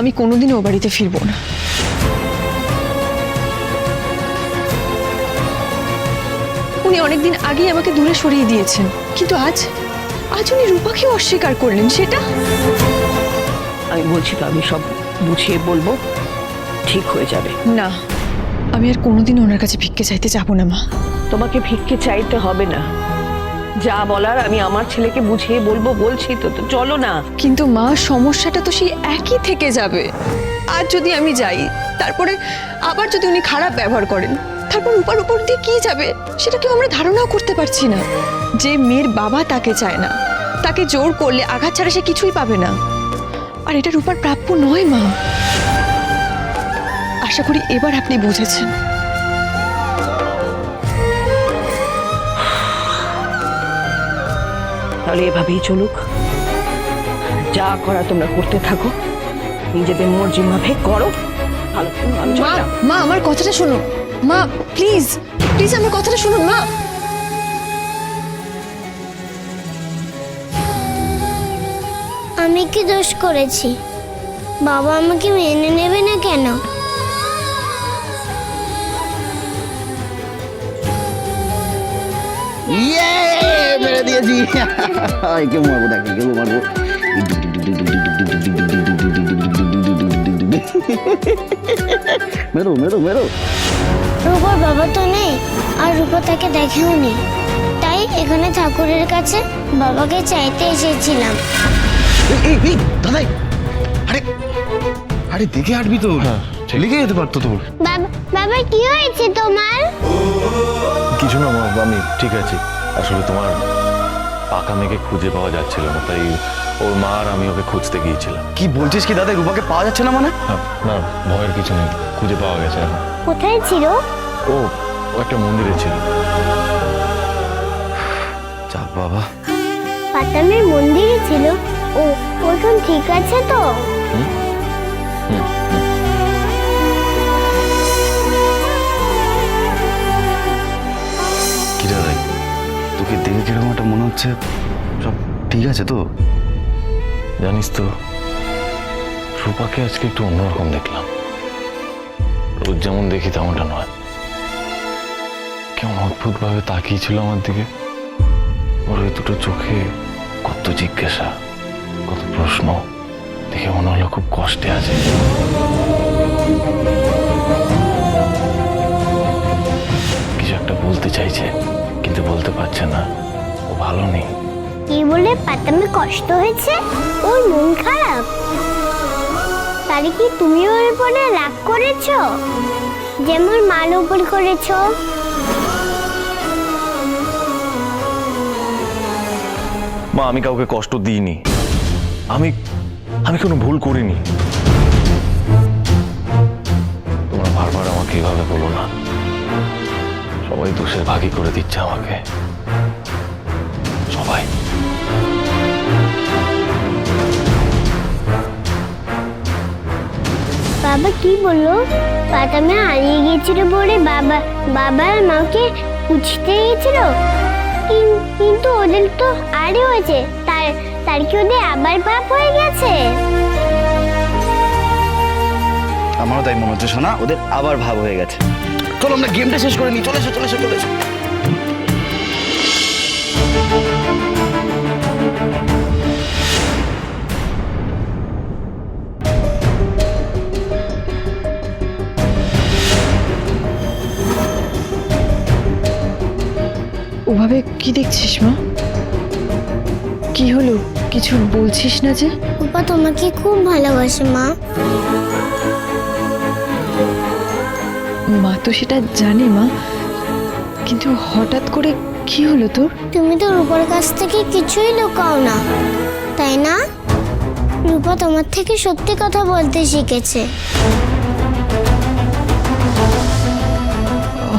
আমি কোনোদিনও ও বাড়িতে ফিরবো না। উনি অনেকদিন আগেই আমাকে দূরে সরিয়ে দিয়েছেন কিন্তু আজ আজ উনি রূপাকেও অস্বীকার করলেন সেটা? আমি বলছি তো আমি সব বুঝিয়ে বলব ঠিক হয়ে যাবে। না আমি আর কোনোদিন ওনার কাছে ভিক্ষে চাইতে যাব না মা। তোমাকে ভিক্ষে চাইতে হবে না। যা বলার আমি আমার ছেলেকে বুঝিয়ে বলব, বলছি তো তো চলো না। কিন্তু মা, সমস্যাটা তো সেই একই থেকে যাবে। আর যদি আমি যাই, তারপরে আবার যদি উনি খারাপ ব্যবহার করেন, তারপর উপর উপর দিয়ে কি যাবে, সেটা কেউ আমরা ধারণাও করতে পারছি না। যে মেয়ের বাবা তাকে চায় না, তাকে জোর করলে আঘাত ছাড়া সে কিছুই পাবে না। আর এটা রূপার প্রাপ্য নয় মা। আশা করি এবার আপনি বুঝেছেন। তাহলে এভাবেই চলুক। যা করা তোমরা করতে থাকো। নিজেদের মর্জি মাফে করো। মা মা আমার কথাটা শুনুন মা প্লিজ প্লিজ আমার কথাটা শুনুন মা। আমি কি দোষ করেছি? বাবা আমাকে মেনে নেবে না কেন? ইয়ে! মেরে দিয়েছি। একে মারবো দেখ একে মারবো। মেরো মেরো মেরো। রূপার বাবা তো নেই আর রূপা তাকে দেখেও নেই। তাই এখানে ঠাকুরের কাছে বাবাকে চাইতে এসেছিলাম। দাদাই আরে আরে দেখে হাঁটবি তো। লিখে যেতে পারতো তোর। বাবা বাবা কি হয়েছে তোমার? কিছু না মা আমি ঠিক আছি। আসলে তোমার পাকা মেয়েকে খুঁজে পাওয়া যাচ্ছিল না তাই ওর মা আর আমি ওকে খুঁজতে গিয়েছিলাম। কি বলছিস কি দাদা রূপাকে পাওয়া যাচ্ছে না মানে? না ভয়ের কিছু নেই খুঁজে পাওয়া গেছে এখন। কোথায় ছিল? ও ও একটা মন্দিরে ছিল। যাক বাবা। পাতামের মন্দিরে ছিল। ও ওখান ঠিক আছে তো? কি তোকে দেখে কীরকম একটা মনে হচ্ছে? সব ঠিক আছে তো? জানিস তো, রূপাকে আজকে একটু অন্যরকম দেখলাম। রোজ যেমন দেখি তেমনটা নয়। কেমন অদ্ভুতভাবে তাকিয়েছিল আমার দিকে। ওর ওই দুটো চোখে কত জিজ্ঞাসা, কত প্রশ্ন, দেখে মনে হলো খুব কষ্টে আছে। কিছু একটা বলতে চাইছে। কিন্তু বলতে পারছে না। ও ভালো নেই। কি বলে পাতামে কষ্ট হয়েছে? ওর মন খারাপ। তাহলে কি তুমি ওর উপরে রাগ করেছ? যেমন মাল উপর করেছ। মা আমি কাউকে কষ্ট দিইনি। আমি আমি কোনো ভুল করিনি। তোমরা বারবার আমাকে এভাবে বলো না। সবাই দোষের ভাগই করে দিচ্ছে আমাকে। সবাই। বাবা কি বলল? পাতামে হারিয়ে গিয়েছিল বলে বাবা বাবা মাকে খুঁজতে গিয়েছিল? কিন- কিন্তু ওদের তো আরে হয়েছে। তার তার কি ওদের আবার পাপ হয়ে গেছে? আমারও তাই মনে হচ্ছে শোনা ওদের আবার ভাব হয়ে গেছে। চলো আমরা গেমটা শেষ করে নিই। চলে এসো চলে এসো চলে এসো। ওভাবে কি দেখছিস মা? কি হলো? কিছু বলছিস না যে? রূপা তোমাকে খুব ভালোবাসে মা। সেটা জানে মা কিন্তু হঠাৎ করে কি হলো তোর? তুমি তো রূপার কাছ থেকে কিছুই লুকাও না তাই না? রূপা তোমার থেকে সত্যি কথা বলতে শিখেছে।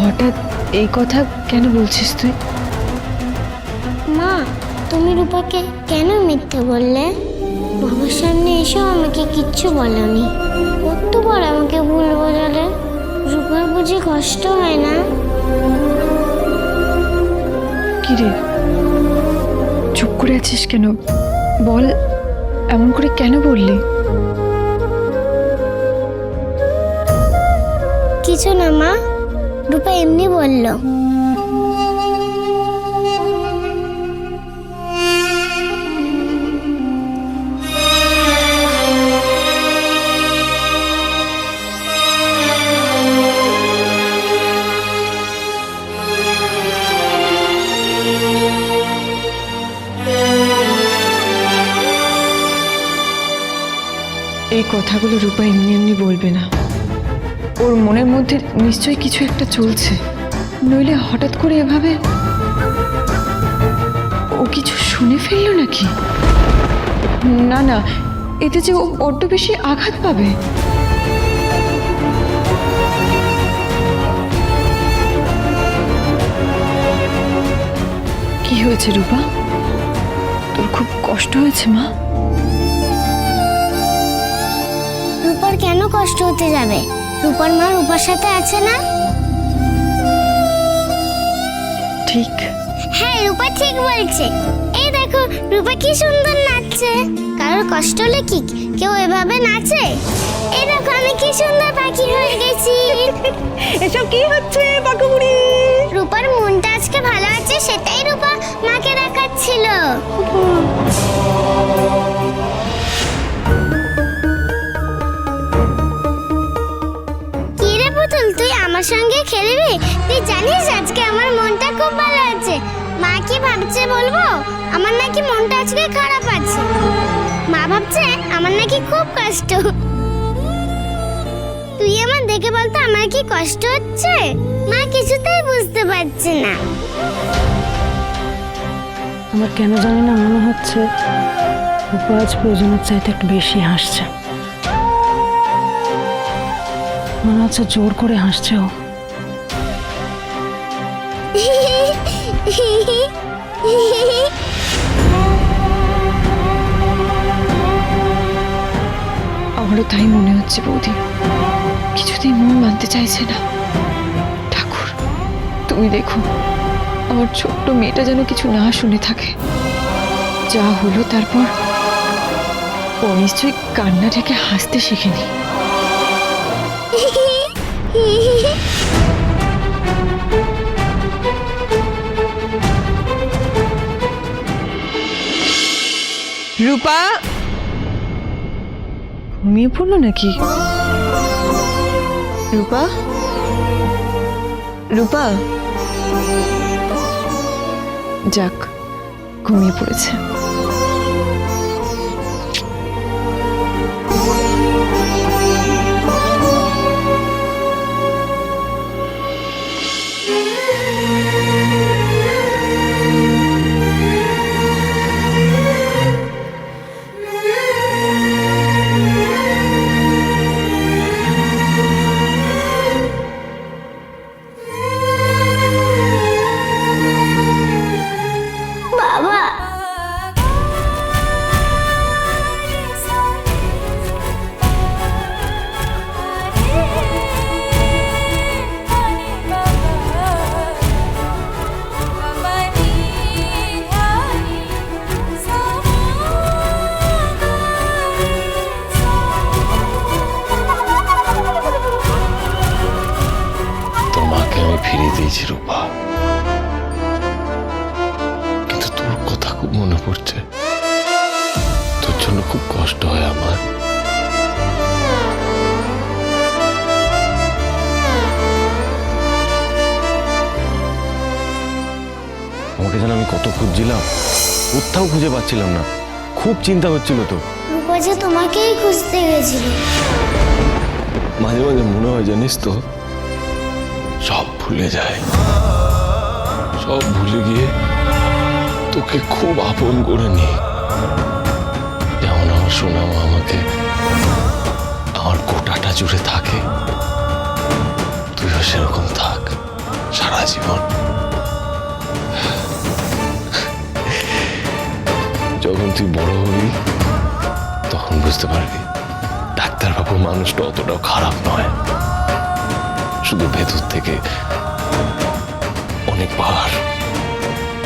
হঠাৎ এই কথা কেন বলছিস তুই? মা তুমি রূপাকে কেন মিথ্যে বললে? বাবার সামনে এসেও আমাকে কিচ্ছু বলনি। কতবার আমাকে ভুল বোঝালে? রূপার বুঝি কষ্ট হয় না? কিরে? চুপ করে আছিস কেন? বল এমন করে কেন বললি? কিছু না মা রূপা এমনি বলল। এই কথাগুলো রূপা এমনি এমনি বলবে না। ওর মনের মধ্যে নিশ্চয়ই কিছু একটা চলছে। নইলে হঠাৎ করে এভাবে ও কিছু শুনে ফেলল নাকি? না না, এতে যে ও বড্ড বেশি আঘাত পাবে। কি হয়েছে রূপা? তোর খুব কষ্ট হয়েছে, মা। রূপার কেন কষ্ট হতে যাবে? রূপার মা রূপার সাথে আছে না? ঠিক। হ্যাঁ রূপা ঠিক বলছে। এই দেখো রূপা কি সুন্দর নাচছে। কারোর কষ্ট হলে কি? কেউ এভাবে নাচে? এই দেখো আমি কি সুন্দর পাখি হয়ে গেছি। এসব কি হচ্ছে বাকুমুড়ি রূপার মনটা আজকে ভালো আছে সেটাই রূপা মাকে দেখাচ্ছিল। সঙ্গে খেলবি? তুই জানিস আজকে আমার মনটা খুব ভালো আছে। মা কি ভাবছে বলব? আমার নাকি মনটা আজকে খারাপ আছে। মা ভাবছে আমার নাকি খুব কষ্ট। তুই আমার দেখে বলতো আমার কি কষ্ট হচ্ছে? মা কিছুতেই বুঝতে পারছে না। আমার কেন জানি না মনে হচ্ছে আজ প্রয়োজনের চাইতে একটু বেশি হাসছে। মনে হচ্ছে জোর করে হাসছে ও। আমারও তাই মনে হচ্ছে বৌদি। কিছুতেই মন মানতে চাইছে না। ঠাকুর, তুমি দেখো, আমার ছোট্ট মেয়েটা যেন কিছু না শুনে থাকে। যা হলো তারপর ও নিশ্চয়ই কান্না থেকে হাসতে শেখেনি। রূপা? ঘুমিয়ে পড়ল নাকি? রূপা? রূপা? যাক ঘুমিয়ে পড়েছে। ফিরিয়ে রূপা কিন্তু তোর কথা খুব মনে পড়ছে। তোর জন্য খুব কষ্ট হয় আমার। যেন আমি কত খুঁজছিলাম কোথাও খুঁজে পাচ্ছিলাম না। খুব চিন্তা হচ্ছিল তো রূপা যে তোমাকেই খুঁজতে গেছিল। মাঝে মাঝে মনে হয় জানিস তো সব ভুলে যায়। সব ভুলে গিয়ে তোকে খুব আপন করে নি যেমন আমার সোনামা আমাকে আমার গোটাটা জুড়ে থাকে, তুইও সেরকম থাক সারা জীবন। যখন তুই বড় হবি, তখন বুঝতে পারবি ডাক্তারবাবু মানুষটা অতটাও খারাপ নয়। শুধু ভেতর থেকে অনেকবার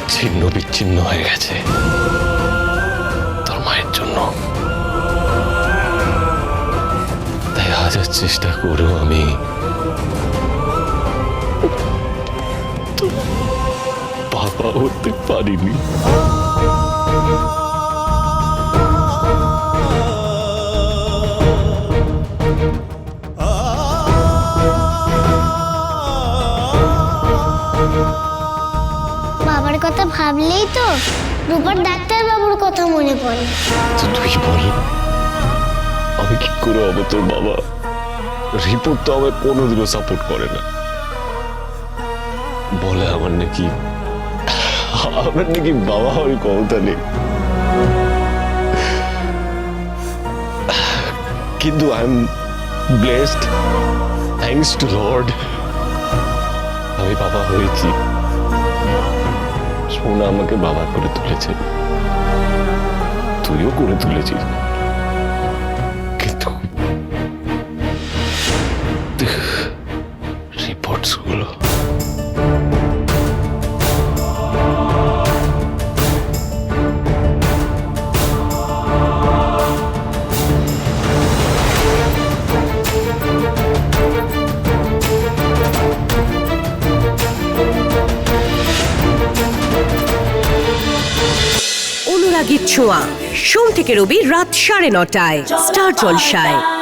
ছিন্ন বিচ্ছিন্ন হয়ে গেছে তোর মায়ের জন্য। তাই হাজার চেষ্টা করেও আমি বাবা হতে পারিনি। ভাবলেই তো রূপার ডাক্তার বাবুর কথা মনে পড়ে। তুই বল। আমি কি করে হব তোর বাবা? রিপোর্ট তো আমায় কোনোদিনও সাপোর্ট করে না। বলে আমার নাকি আমার নাকি বাবা হওয়ার ক্ষমতা নেই। কিন্তু I am blessed thanks to Lord আমি বাবা হয়েছি। সোনা আমাকে বাবা করে তুলেছে। তুইও করে তুলেছিস। ছোঁয়া সোম থেকে রবি রাত সাড়ে নটায়। স্টার জলসায়।